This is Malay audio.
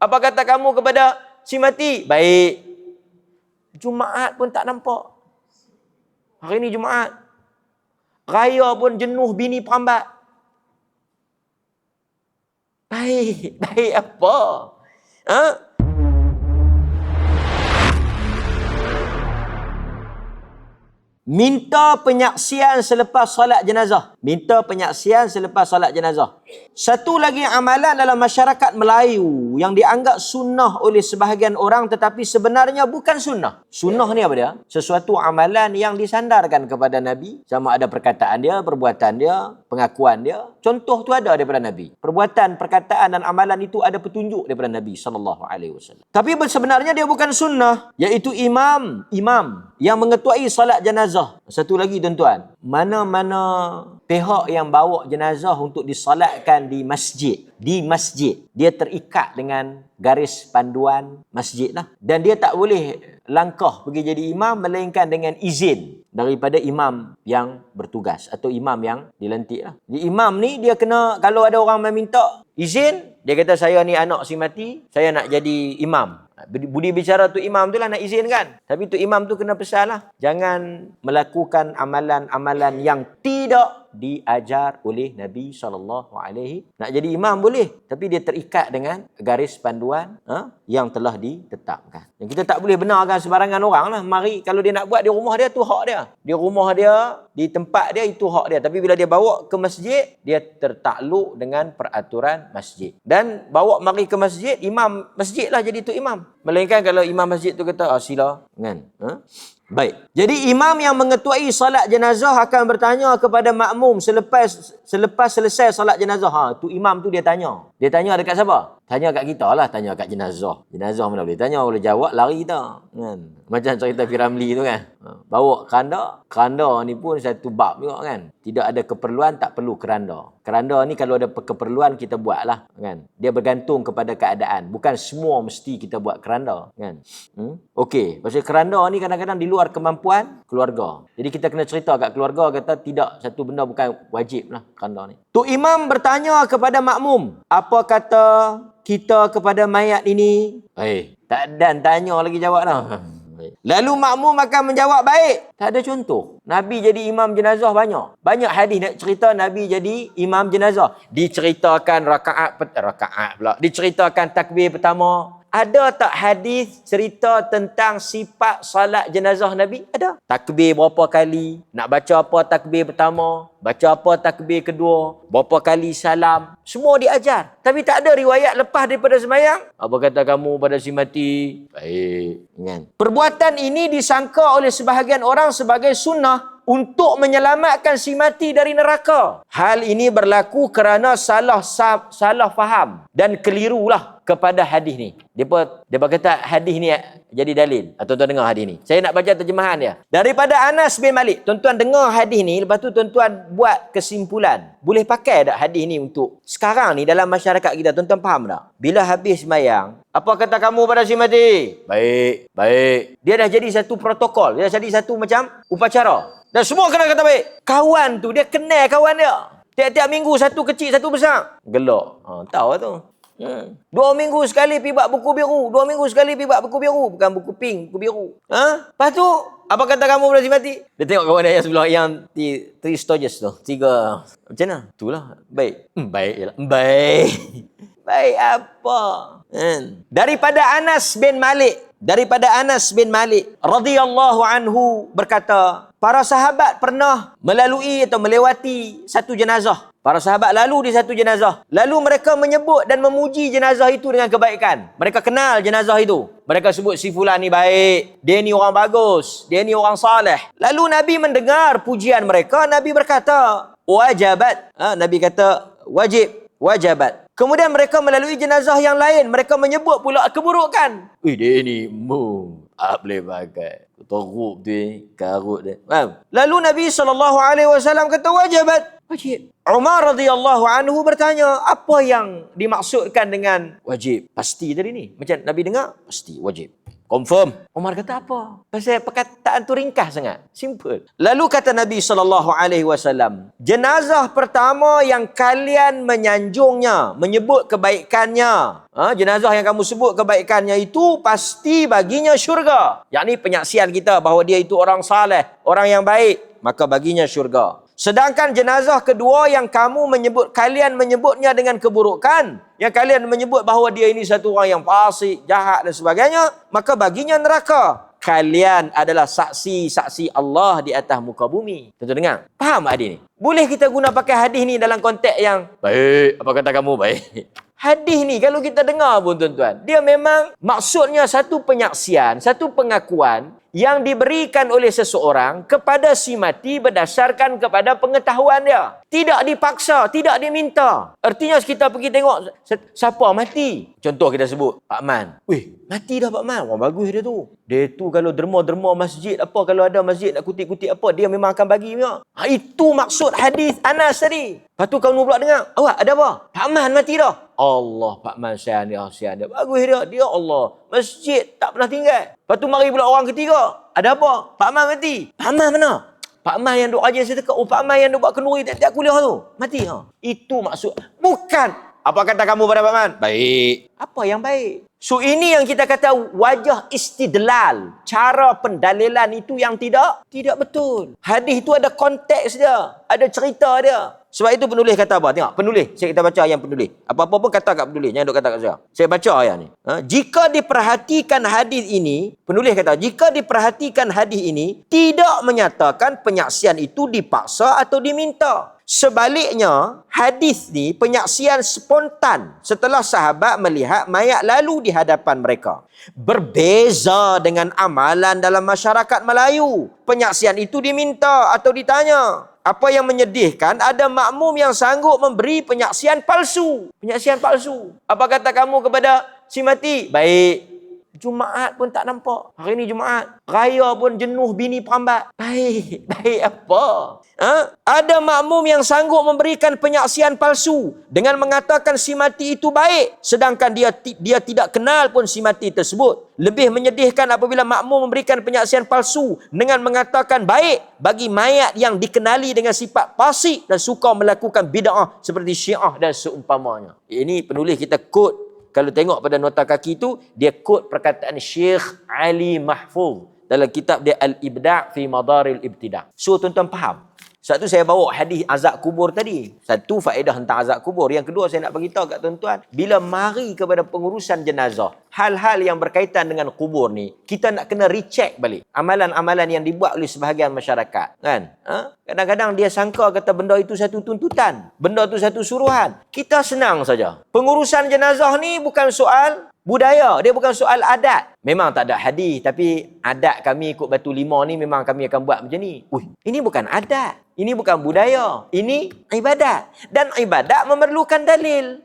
Apa kata kamu kepada si mati? Baik. Jumaat pun tak nampak. Hari ni Jumaat. Raya pun jenuh bini perambat. Baik. Baik apa? Ha? Minta penyaksian selepas solat jenazah. Minta penyaksian selepas solat jenazah. Satu lagi amalan dalam masyarakat Melayu yang dianggap sunnah oleh sebahagian orang tetapi sebenarnya bukan sunnah. Sunnah ni apa dia? Sesuatu amalan yang disandarkan kepada Nabi. Sama ada perkataan dia, perbuatan dia, pengakuan dia. Contoh tu ada daripada Nabi. Perbuatan, perkataan dan amalan itu ada petunjuk daripada Nabi sallallahu alaihi wasallam. Tapi sebenarnya dia bukan sunnah, iaitu imam, imam yang mengetuai solat jenazah. Satu lagi tuan-tuan, mana-mana pihak yang bawa jenazah untuk disolatkan di masjid, di masjid, dia terikat dengan garis panduan masjid lah. Dan dia tak boleh langkah pergi jadi imam melainkan dengan izin daripada imam yang bertugas atau imam yang dilantik lah. Jadi imam ni dia kena, kalau ada orang meminta izin, dia kata saya ni anak si mati, saya nak jadi imam. Budi bicara tu imam tu lah nak izin kan. Tapi tu imam tu kena pesan lah. Jangan melakukan amalan-amalan yang tidak diajar oleh Nabi SAW. Nak jadi imam boleh. Tapi dia terikat dengan garis panduan ha, yang telah ditetapkan. Dan kita tak boleh benarkan sebarangan orang lah. Mari kalau dia nak buat di rumah dia tu hak dia. Di rumah dia, di tempat dia itu hak dia. Tapi bila dia bawa ke masjid, dia tertakluk dengan peraturan masjid. Dan bawa mari ke masjid, imam masjid lah jadi tu imam. Melainkan kalau imam masjid tu kata, ah, sila. Kan? Ha? Baik. Jadi imam yang mengetuai salat jenazah akan bertanya kepada makmum selepas selepas selesai salat jenazah. Ha, tu imam tu dia tanya. Dia tanya dekat siapa? Tanya kat kita lah, tanya kat jenazah. Jenazah mana boleh tanya, boleh jawab, lari kita. Kan? Macam cerita Firamli tu kan. Ha, bawa keranda, keranda ni pun satu bab juga kan. Tidak ada keperluan, tak perlu keranda. Keranda ni kalau ada keperluan, kita buat lah. Kan? Dia bergantung kepada keadaan. Bukan semua mesti kita buat keranda. Kan? Hmm? Okey, pasal keranda ni kadang-kadang di luar kemampuan keluarga. Jadi kita kena cerita kat keluarga, kata tidak, satu benda bukan wajib lah keranda ni. Tu imam bertanya kepada makmum, apa kata kita kepada mayat ini? Eh, tak dan tanya lagi jawab dah. Lalu makmum akan menjawab baik. Tak ada contoh. Nabi jadi imam jenazah banyak. Banyak hadis nak cerita Nabi jadi imam jenazah. Diceritakan rakaat rakaat pula. Diceritakan takbir pertama, ada tak hadis cerita tentang sifat salat jenazah Nabi? Ada. Takbir berapa kali? Nak baca apa takbir pertama? Baca apa takbir kedua? Berapa kali salam? Semua diajar. Tapi tak ada riwayat lepas daripada semayang. Apa kata kamu pada si mati? Baik. Perbuatan ini disangka oleh sebahagian orang sebagai sunnah untuk menyelamatkan si mati dari neraka. Hal ini berlaku kerana salah salah faham dan kelirulah kepada hadis ni. Dia dia berkata hadis ni jadi dalil. Ah, tuan-tuan dengar hadis ni. Saya nak baca terjemahan dia. Daripada Anas bin Malik. Tuan-tuan dengar hadis ni, lepas tu tuan-tuan buat kesimpulan. Boleh pakai tak hadis ni untuk sekarang ni dalam masyarakat kita? Tuan-tuan faham tak? Bila habis semayang, apa kata kamu pada si mati? Baik, baik. Dia dah jadi satu protokol. Dia dah jadi satu macam upacara. Dan semua kena kata baik. Kawan tu, dia kenal kawan dia. Tiap-tiap minggu satu kecil, satu besar. Gelak. Ha, tahu lah tu. Hmm. Dua minggu sekali pergi buat buku biru. Dua minggu sekali pergi buat buku biru. Bukan buku pink, buku biru. Ha? Lepas tu, apa kata kamu berarti mati? Dia tengok kawan dia yang sebelah yang three stages tu. Tiga. Macam mana? Itulah. Baik. Hmm, baik je lah. Baik. baik apa? Hmm. Daripada Anas bin Malik. Daripada Anas bin Malik. radhiyallahu anhu berkata. Para sahabat pernah melalui atau melewati satu jenazah. Para sahabat lalu di satu jenazah. Lalu mereka menyebut dan memuji jenazah itu dengan kebaikan. Mereka kenal jenazah itu. Mereka sebut si fulan ni baik. Dia ni orang bagus. Dia ni orang saleh. Lalu Nabi mendengar pujian mereka. Nabi berkata, wajabat. Ha, Nabi kata, wajib. Wajabat. Kemudian mereka melalui jenazah yang lain. Mereka menyebut pula keburukan. Wih, dia ni mu. Tak boleh pakai. Teruk tu eh. Karut dia. Lalu Nabi SAW kata, wajabat. Wajib. Umar radhiyallahu anhu bertanya, apa yang dimaksudkan dengan wajib? Pasti tadi ni. Macam Nabi dengar, pasti wajib. Confirm. Umar kata apa? Pasal perkataan tu ringkas sangat. Simple. Lalu kata Nabi SAW, jenazah pertama yang kalian menyanjungnya, menyebut kebaikannya. Ha, jenazah yang kamu sebut kebaikannya itu pasti baginya syurga. Yang ni penyaksian kita bahawa dia itu orang saleh, orang yang baik. Maka baginya syurga. Sedangkan jenazah kedua yang kamu menyebut, kalian menyebutnya dengan keburukan, yang kalian menyebut bahawa dia ini satu orang yang fasik, jahat dan sebagainya, maka baginya neraka. Kalian adalah saksi-saksi Allah di atas muka bumi. Tentu dengar. Faham hadis ni? Boleh kita guna pakai hadis ni dalam konteks yang baik. Apa kata kamu baik? Hadis ni kalau kita dengar pun tuan-tuan, dia memang maksudnya satu penyaksian, satu pengakuan yang diberikan oleh seseorang kepada si mati berdasarkan kepada pengetahuan dia. Tidak dipaksa, tidak diminta. Artinya kita pergi tengok siapa mati. Contoh kita sebut Pak Man. Wih, mati dah Pak Man. Wah bagus dia tu. Dia tu kalau derma-derma masjid apa kalau ada masjid nak kutip-kutip apa dia memang akan bagi punya. Ha, itu maksud hadis Anas tadi. Lepas tu kau pula dengar. Awak ada apa? Pak Man mati dah. Allah Pak Man saya dia, saya dia. Bagus dia. Dia Allah. Masjid tak pernah tinggal. Lepas tu mari pula orang ketiga. Ada apa? Pak Man mati. Pak Man mana? Pak Man yang duk ajar saya dekat. Oh, Pak Man yang duk buat kenduri tiap-tiap kuliah tu. Mati. Ha. Itu maksud. Bukan. Apa kata kamu pada Pak Man? Baik. Apa yang baik? So ini yang kita kata wajah istidlal. Cara pendalilan itu yang tidak tidak betul. Hadis itu ada konteks dia. Ada cerita dia. Sebab itu penulis kata apa? Tengok, penulis. Saya kita baca yang penulis. Apa-apa pun kata kat penulis. Jangan duk kata kat saya. Saya baca ayat ni. Ha? Jika diperhatikan hadis ini, penulis kata, jika diperhatikan hadis ini, tidak menyatakan penyaksian itu dipaksa atau diminta. Sebaliknya, hadis ni penyaksian spontan setelah sahabat melihat mayat lalu di hadapan mereka. Berbeza dengan amalan dalam masyarakat Melayu. Penyaksian itu diminta atau ditanya apa yang menyedihkan ada makmum yang sanggup memberi penyaksian palsu. Penyaksian palsu. Apa kata kamu kepada si mati? Baik. Jumaat pun tak nampak. Hari ini Jumaat. Raya pun jenuh bini perambat. Baik. Baik apa? Ha? Ada makmum yang sanggup memberikan penyaksian palsu dengan mengatakan si mati itu baik sedangkan dia dia tidak kenal pun si mati tersebut. Lebih menyedihkan apabila makmum memberikan penyaksian palsu dengan mengatakan baik bagi mayat yang dikenali dengan sifat fasik dan suka melakukan bid'ah seperti Syiah dan seumpamanya. Ini penulis kita quote kalau tengok pada nota kaki itu dia quote perkataan Syekh Ali Mahfuz dalam kitab dia Al-Ibda' fi Madaril Ibtida'. So tuan-tuan faham? Satu saya bawa hadis azab kubur tadi. Satu faedah tentang azab kubur. Yang kedua saya nak beritahu kat tuan-tuan, bila mari kepada pengurusan jenazah, hal-hal yang berkaitan dengan kubur ni, kita nak kena recheck balik amalan-amalan yang dibuat oleh sebahagian masyarakat, kan? Ha? Kadang-kadang dia sangka kata benda itu satu tuntutan, benda itu satu suruhan. Kita senang saja. Pengurusan jenazah ni bukan soal budaya. Dia bukan soal adat. Memang tak ada hadis tapi adat kami ikut batu lima ni memang kami akan buat macam ni. Ui, ini bukan adat. Ini bukan budaya. Ini ibadat. Dan ibadat memerlukan dalil.